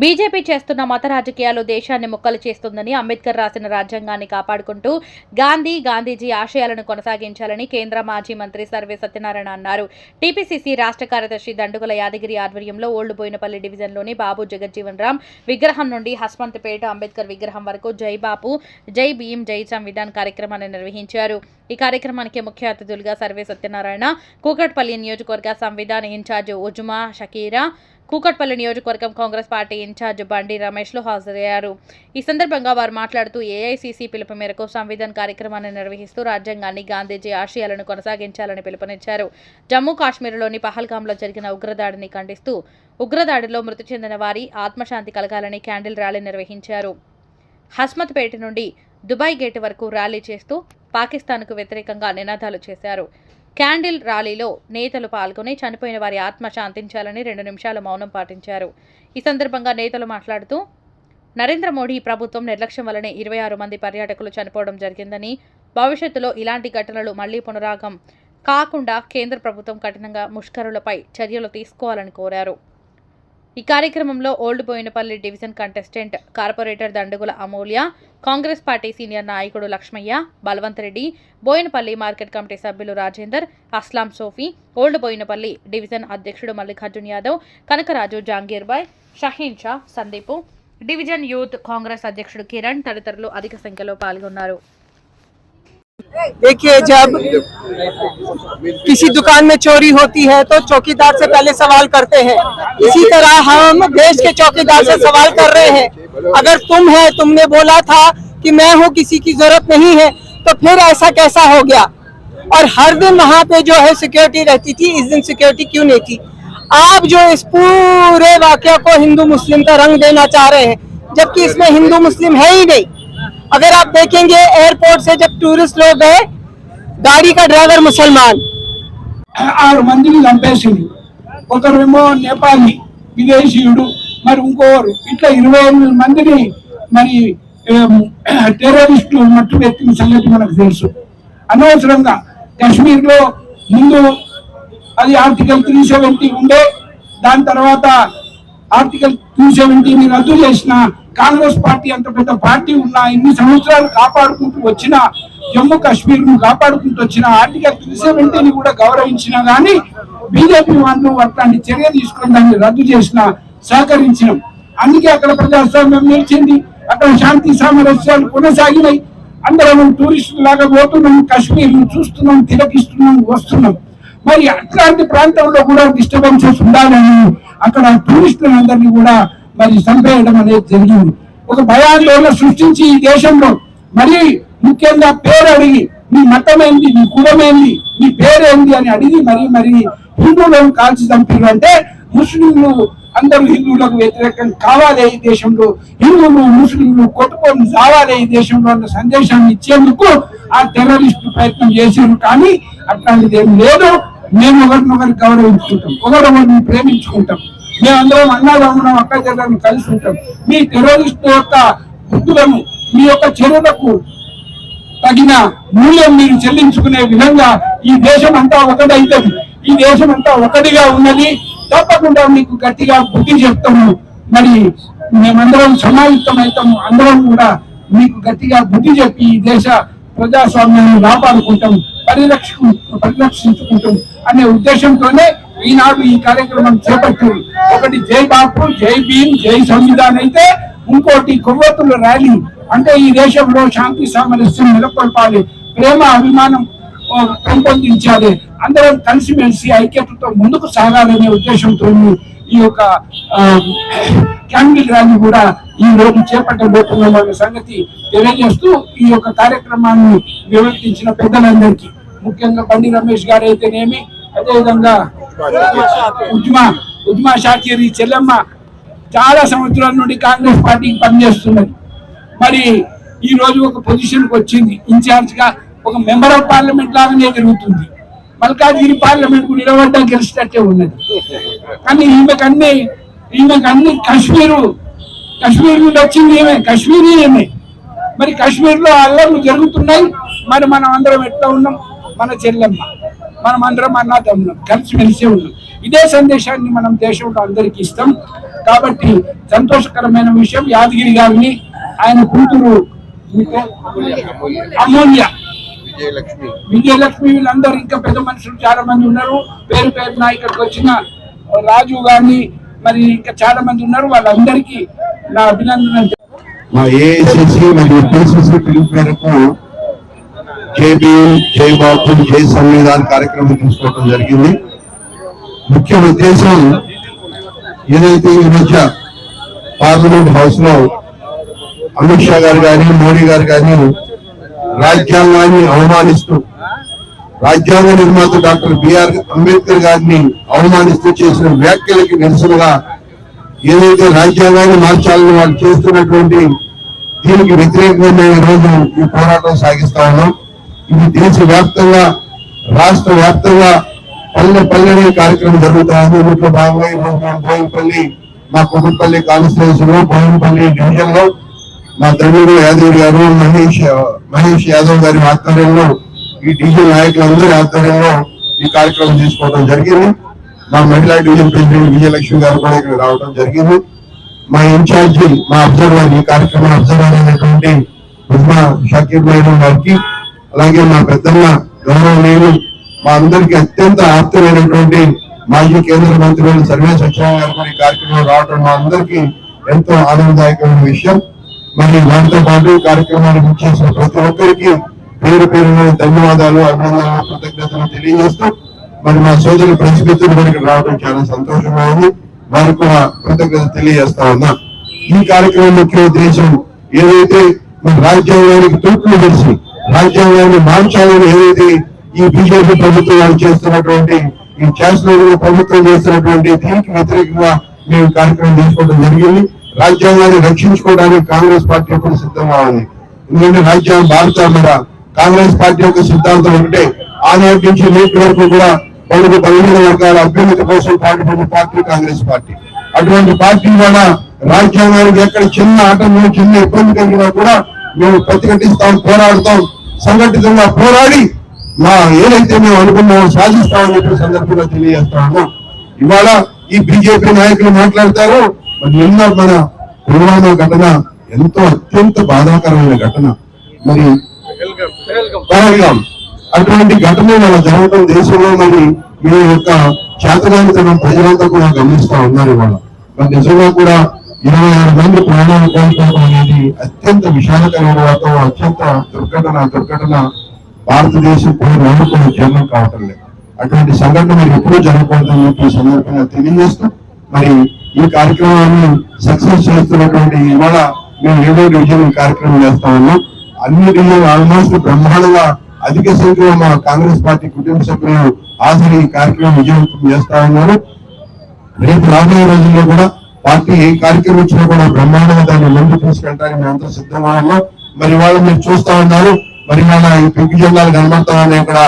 BJP చేస్తున్న మత రాజకీయాలు దేశాన్ని ముక్కలు చేస్తుందని అంబేద్కర్ రాసిన రాజ్యాంగాన్ని కాపాడుకుంటూ గాంధీ గాంధీజీ ఆశయాలను కొనసాగించాలని కేంద్ర మాజీ మంత్రి సర్వే సత్యనారాయణ అన్నారు. టీపీసీసీ రాష్ట్ర కార్యదర్శి దండుగల యాదగిరి ఆధ్వర్యంలో ఓల్డ్ బోయినపల్లి డివిజన్లోని బాబు జగజ్జీవన్ రామ్ విగ్రహం నుండి హస్మంతపేట అంబేద్కర్ విగ్రహం వరకు జై బాపు జై భీం జై సంవిధాన్ కార్యక్రమాన్ని నిర్వహించారు. ఈ కార్యక్రమానికి ముఖ్య అతిథులుగా సర్వే సత్యనారాయణ కూకట్పల్లి నియోజకవర్గ సంవిధాన్ ఇన్ఛార్జ్ ఉజుమా షకీరా కూకట్పల్లి నియోజకవర్గం కాంగ్రెస్ పార్టీ ఇన్ఛార్జ్ బండి రమేష్లు హాజరయ్యారు. ఈ సందర్భంగా వారు మాట్లాడుతూ ఏఐసీసీ పిలుపు మేరకు సంవిధాన్ కార్యక్రమాన్ని నిర్వహిస్తూ రాజ్యాంగాన్ని గాంధీజీ ఆశయాలను కొనసాగించాలని పిలుపునిచ్చారు. జమ్మూ కాశ్మీర్లోని పహల్గాంలో జరిగిన ఉగ్రదాడిని ఖండిస్తూ ఉగ్రదాడిలో మృతి చెందిన వారి ఆత్మశాంతి కలగాలని క్యాండిల్ ర్యాలీ నిర్వహించారు. హస్మత్పేట నుండి దుబాయ్ గేట్ వరకు ర్యాలీ చేస్తూ పాకిస్తాన్కు వ్యతిరేకంగా నినాదాలు చేశారు. క్యాండిల్ ర్యాలీలో నేతలు పాల్గొని చనిపోయిన వారి ఆత్మ శాంతించాలని రెండు నిమిషాలు మౌనం పాటించారు. ఈ సందర్భంగా నేతలు మాట్లాడుతూ నరేంద్ర మోడీ ప్రభుత్వం నిర్లక్ష్యం వల్లనే ఇరవై ఆరు మంది పర్యాటకులు చనిపోవడం జరిగిందని భవిష్యత్తులో ఇలాంటి ఘటనలు మళ్ళీ పునరాగం కాకుండా కేంద్ర ప్రభుత్వం కఠినంగా ముష్కరులపై చర్యలు తీసుకోవాలని కోరారు. ఈ కార్యక్రమంలో old Boinapally division contestant corporator Dandugula Amulya Congress party senior నాయకుడు లక్ష్మయ్య బలవంత్ రెడ్డి బోయినపల్లి మార్కెట్ కమిటీ సభ్యులు రాజేందర్ అస్లాం సోఫీ ఓల్డ్ బోయినపల్లి డివిజన్ అధ్యక్షుడు మల్లికార్జున్ యాదవ్ కనకరాజు జాంగీర్బాయ్ షహీన్ షా సందీపు డివిజన్ యూత్ కాంగ్రెస్ అధ్యక్షుడు కిరణ్ తదితరులు అధిక సంఖ్యలో పాల్గొన్నారు. देखिए, जब किसी दुकान में चोरी होती है तो चौकीदार से पहले सवाल करते हैं। इसी तरह हम देश के चौकीदार से सवाल कर रहे हैं। अगर तुम है, तुमने बोला था कि मैं हूँ, किसी की ज़रूरत नहीं है तो फिर ऐसा कैसा हो गया? और हर दिन वहाँ पे जो है सिक्योरिटी रहती थी, इस दिन सिक्योरिटी क्यों नहीं थी? आप जो इस पूरे वाक्य को हिंदू मुस्लिम का रंग देना चाह रहे हैं, जबकि इसमें हिंदू मुस्लिम है ही नहीं। अगर आप देखेंगे एयरपोर्ट से जब टूरिस्ट लोग गए गाड़ी का ड्राइवर मुसलमान ఆరు మందిని చంపేసింది ఒకరేమో నేపాలి విదేశీయుడు మరి ఇంకోరు ఇట్లా ఇరవై ఎనిమిది మందిని మరి టెర్రరిస్టులు మట్టు వ్యక్తిని సంగతి మనకు తెలుసు అనవసరంగా కాశ్మీర్ లో ముందు అది ఆర్టికల్ త్రీ సెవెంటీ ఉండే దాని తర్వాత ఆర్టికల్ త్రీ సెవెంటీని రద్దు చేసిన కాంగ్రెస్ పార్టీ అంత పెద్ద పార్టీ ఉన్న ఇన్ని సంవత్సరాలు కాపాడుకుంటూ వచ్చిన జమ్మూ కాశ్మీర్ను కాపాడుకుంటూ వచ్చిన ఆర్టికల్ త్రీ సెవెంటీని కూడా గౌరవించినా గానీ బీజేపీ వాళ్ళు అట్లాంటి చర్య తీసుకుని దాన్ని రద్దు చేసిన సహకరించినాం. అందుకే అక్కడ ప్రజాస్వామ్యం నిలిచింది. అక్కడ శాంతి సామరస్యాలు కొనసాగినాయి. అందరం టూరిస్టులు లాగా పోతున్నాం కాశ్మీర్ చూస్తున్నాం తిలకిస్తున్నాం వస్తున్నాం. మరి అట్లాంటి ప్రాంతంలో కూడా డిస్టర్బెన్సెస్ ఉండాలని అక్కడ టూరిస్టులందరినీ కూడా మరి చంపేయడం అనేది జరిగింది. ఒక భయాందోళన సృష్టించి ఈ దేశంలో మరి ముఖ్యంగా పేరు అడిగి నీ మతమేంది? నీ కులమేంది? నీ పేరేంది? అని అడిగి మరి మరి హిందువులను కాల్చి చంపారు అంటే ముస్లింలు అందరూ హిందువులకు వ్యతిరేకం కావాలి ఈ దేశంలో. హిందువులు ముస్లింలు కొట్టుకొని రావాలి ఈ దేశంలో అన్న సందేశాన్ని ఇచ్చేందుకు ఆ టెర్రరిస్ట్ ప్రయత్నం చేశారు కానీ అట్లాంటిది ఏం లేదు. మేము ఒకరినొకరు గౌరవించుకుంటాం. ఒకరిని ప్రేమించుకుంటాం. మేమందరం అన్నదమ్ములం అక్క చెల్లెలను కలిసి ఉంటాం. మీ టెర్రరిస్ట్ యొక్క బుద్ధులను మీ యొక్క చర్యలకు తగిన మూల్యం మీరు చెల్లించుకునే విధంగా ఈ దేశం అంతా ఒకటైతుంది. ఈ దేశం అంతా ఒకటిగా ఉన్నది. తప్పకుండా మీకు గట్టిగా బుద్ధి చెప్తాము. మరి మేమందరం సమాయుక్తమవుతాము అందరం కూడా మీకు గట్టిగా బుద్ధి చెప్పి ఈ దేశ ప్రజాస్వామ్యాన్ని కాపాడుకుంటాం పరిరక్ష పరిరక్షించుకుంటాం అనే ఉద్దేశంతోనే ఈనాడు ఈ కార్యక్రమం చేపట్టారు. ఒకటి జై బాపు జై భీమ్ జై సంవిధాన్ అయితే ఇంకోటి కొవ్వొత్తుల ర్యాలీ. అంటే ఈ దేశంలో శాంతి సామరస్యం నెలకొల్పాలి. ప్రేమ అభిమానం పెంపొందించాలి. అందరం కలిసిమెలిసి ఐక్యతతో ముందుకు సాగాలనే ఉద్దేశంతో ఈ యొక్క క్యాండిల్ ర్యాలీ కూడా ఈ రోజు చేపట్టబోతున్నాం అనే సంగతి తెలియజేస్తూ ఈ యొక్క కార్యక్రమాన్ని వివరించిన పెద్దలందరికీ. ముఖ్యంగా బండి రమేష్ గారు అయితేనేమి అదేవిధంగా ఉజ్మా ఉజ్మా షాకీర్ ఈ చెల్లెమ్మ చాలా సంవత్సరాల నుండి కాంగ్రెస్ పార్టీకి పనిచేస్తున్నది. మరి ఈ రోజు ఒక పొజిషన్కి వచ్చింది. ఇన్ఛార్జ్గా ఒక మెంబర్ ఆఫ్ పార్లమెంట్ లాగానే తిరుగుతుంది మల్కాజ్గిరి పార్లమెంట్కు నిలబడ్డం గెలిచినట్టే ఉన్నది. కానీ ఈమెకన్నీ ఈమెకన్నీ ఈమెకు కాశ్మీరు కాశ్మీర్ నుండి వచ్చింది ఏమే కాశ్మీరీ ఏమే మరి కాశ్మీర్లో అల్లర్లు జరుగుతున్నాయి. మరి మనం అందరం ఎట్లా ఉన్నాం? మన చెల్లెమ్మ. మనం అందరం అన్నదమ్ములం కలిసి మెలిసే ఉన్నాం ఇదే సందేశాన్ని మనం దేశంలో అందరికి ఇస్తాం. కాబట్టి సంతోషకరమైన విషయం యాదగిరి గారిని ఆయన కూతురు పేరు? అమూల్య విజయలక్ష్మి. విజయలక్ష్మి వీళ్ళందరూ ఇంకా పెద్ద మనుషులు చాలా మంది ఉన్నారు. పేరు పేరున ఇక్కడికి వచ్చిన రాజు గారిని మరి ఇంకా చాలా మంది ఉన్నారు. వాళ్ళందరికీ నా అభినందనలు. మా ఏఐసిసి మరియు పిసిసి పిలుపు మేరకు జై భీమ్ జై బాపు జై సంవిధాన్ కార్యక్రమం తీసుకోవడం జరిగింది. ముఖ్య ఉద్దేశం ఏదైతే ఈ మధ్య పార్లమెంట్ హౌస్లో అమిత్ షా గారు కానీ మోడీ గారు కానీ రాజ్యాంగాన్ని అవమానిస్తూ రాజ్యాంగ నిర్మాత డాక్టర్ బిఆర్ అంబేద్కర్ గారిని అవమానిస్తూ చేసిన వ్యాఖ్యలకి నిరసనగా ఏదైతే రాజ్యాంగాన్ని మార్చాలని వాళ్ళు చేస్తున్నటువంటి దీనికి వ్యతిరేకంగా మేము ఈ రోజు ఈ పోరాటం సాగిస్తా ఉన్నాం. ఇది దేశవ్యాప్తంగా రాష్ట్ర వ్యాప్తంగా పల్లె పల్లెనే కార్యక్రమం జరుగుతా ఉంది భాగంగా ఈ మేము బోయినపల్లి మా కుటుంబపల్లి కాన్స్టిట్యూన్సీ లో బోయినపల్లి డివిజన్లో మా తమ్ముడు యాదవ్ గారు మహేష్ మహేష్ యాదవ్ గారి ఆధ్వర్యంలో ఈ డివిజన్ నాయకులందరి ఆధ్వర్యంలో ఈ కార్యక్రమం తీసుకోవడం జరిగింది. మా మహిళా డివిజన్ ప్రెసిడెంట్ విజయలక్ష్మి గారు కూడా ఇక్కడ రావడం జరిగింది. మా ఇన్ఛార్జి మా అబ్జర్వర్ ఈ కార్యక్రమం అబ్జర్వర్ అయినటువంటి ఉస్మా షకీర్ మేడం గారికి అలాగే మా పెద్దమ్మ గౌరవనీయులు మా అందరికి అత్యంత ఆప్తమైనటువంటి మాజీ కేంద్ర మంత్రులు సర్వే సత్యనారాయణ గారు ఈ కార్యక్రమం రావడం మా అందరికి ఎంతో ఆనందదాయకమైన విషయం. మరి వారితో పాటు కార్యక్రమాన్ని కార్యక్రమానికి చేసిన ప్రతి ఒక్కరికి పేరు పేరున ధన్యవాదాలు అభినందనలు కృతజ్ఞతలు తెలియజేస్తూ మరి మా సోదరులు ప్రెస్ మిత్రులు కూడా రావడం చాలా సంతోషంగా ఉంది. వారికి కూడా కృతజ్ఞత తెలియజేస్తా ఉన్నా. ఈ కార్యక్రమం ముఖ్య ఉద్దేశం ఏదైతే మన రాజ్యాంగానికి తూట్లు తెలిసి రాజ్యాంగాన్ని మార్చాలని ఏదైతే ఈ బీజేపీ ప్రభుత్వం వాళ్ళు చేస్తున్నటువంటి ఈ చేస్తున్న ప్రభుత్వం చేస్తున్నటువంటి దీనికి వ్యతిరేకంగా మేము కార్యక్రమం తీసుకోవడం జరిగింది. రాజ్యాంగాన్ని రక్షించుకోవడానికి కాంగ్రెస్ పార్టీ ఎప్పుడు సిద్ధంగా ఉంది? ఎందుకంటే రాజ్యాంగం భారత కాంగ్రెస్ పార్టీ యొక్క సిద్ధాంతం ఒకటే ఆనాటి నుంచి నేటి వరకు కూడా పలుకు బలహీన వర్గాల అభ్యున్నతి కోసం పాటుపడిన పార్టీ కాంగ్రెస్ పార్టీ. అటువంటి పార్టీ ద్వారా రాజ్యాంగానికి ఎక్కడ చిన్న ఆటంకం చిన్న ఇబ్బంది కలిగినా కూడా మేము ప్రతిఘటిస్తాం పోరాడతాం. సంఘటితంగా పోరాడి మా ఏదైతే మేము అనుకున్నామో సాధిస్తామని చెప్పిన సందర్భంగా తెలియజేస్తాను ఇవాళ ఈ బీజేపీ నాయకులు మాట్లాడతారు. మరి నిన్న మన పుల్వామా ఘటన ఎంతో అత్యంత బాధాకరమైన ఘటన. మరి అటువంటి ఘటన మన జరగడం దేశంలో మరి మీ యొక్క చేతనానితనం ప్రజలంతా కూడా గమనిస్తా ఉన్నారు ఇవాళ. మరి నిజంగా కూడా ఇరవై ఆరు మంది ప్రాణాలు కోల్పోవడం అనేది అత్యంత విషాదకరమైన వాతావరణం అత్యంత దుర్ఘటన దుర్ఘటన భారతదేశం పోయి నమ్ముకున్న జన్మం కావటం లేదు. అటువంటి సంఘటన మీరు ఎప్పుడూ జరగకూడదని చెప్పి సందర్భంగా తెలియజేస్తూ మరి ఈ కార్యక్రమాన్ని సక్సెస్ చేస్తున్నటువంటి ఇవాళ మేము ఏడో డివిజన్ కార్యక్రమం చేస్తా ఉన్నాం. అన్ని డివిజన్ ఆల్మోస్ట్ బ్రహ్మాండంగా అధిక సంఖ్యలో మా కాంగ్రెస్ పార్టీ కుటుంబ సభ్యులు హాజరు ఈ కార్యక్రమం విజయవంతం చేస్తా ఉన్నారు. రేపు రాబోయే రోజుల్లో కూడా పార్టీ ఏ కార్యక్రమం వచ్చినా కూడా బ్రహ్మాండంగా దాన్ని ముందు తీసుకెళ్ళడానికి మేమంతా సిద్ధంగా ఉన్నాం మరి వాళ్ళు మీరు చూస్తా ఉన్నారు. మరి వాళ్ళ ఈ పెగ్గు జిల్లాలు కనబడతా ఉన్నాయి ఇక్కడ.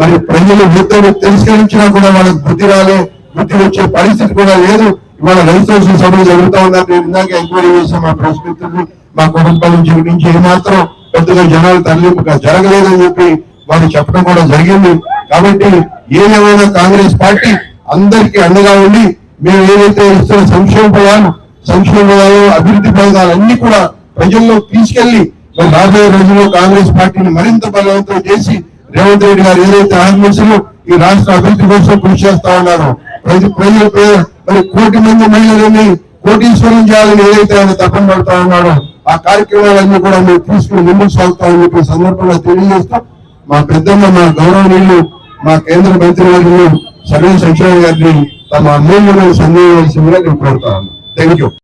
మరి ప్రజలు వృత్తిని తిరస్కరించినా కూడా వాళ్ళకి బుద్ధి రాలే. బుద్ధి వచ్చే పరిస్థితి కూడా లేదు. ఇవాళ రిజిస్ట్రేషన్ సభలు జరుగుతా ఉందని నేను ఇందాక ఎంక్వైరీ చేశాను మా ప్రెస్ మిత్రులు. మా కుటుంబాల నుంచి గురించి ఏమాత్రం పెద్దగా జనాలు తరలింపు జరగలేదని చెప్పి వారు చెప్పడం కూడా జరిగింది. కాబట్టి ఏదేమైనా కాంగ్రెస్ పార్టీ అందరికీ అండగా ఉండి మేము ఏదైతే ఇస్తున్న సంక్షేమ పదాలు సంక్షేమ పదాలు అభివృద్ధి పథకాలు అన్ని కూడా ప్రజల్లో తీసుకెళ్ళి మరి రాబోయే రోజుల్లో కాంగ్రెస్ పార్టీని మరింత బలవంతం చేసి రేవంత్ రెడ్డి గారు ఏదైతే ఆర్మీసులు ఈ రాష్ట్ర అభివృద్ధి కోసం కృషి చేస్తా ఉన్నారు. ప్రతి ప్రజలు మరి కోటి మంది మహిళలని కోటీశ్వరం చేయాలని ఏదైతే ఆయన తపన పడతా ఉన్నాడో ఆ కార్యక్రమాలన్నీ కూడా మేము తీసుకుని ముందుకు సాగుతామని చెప్పి సందర్భంగా తెలియజేస్తూ మా పెద్దమ్మ మా గౌరవనీయులు మా కేంద్ర మంత్రి వారిని సర్వే సంక్షేమ గారిని Thank you.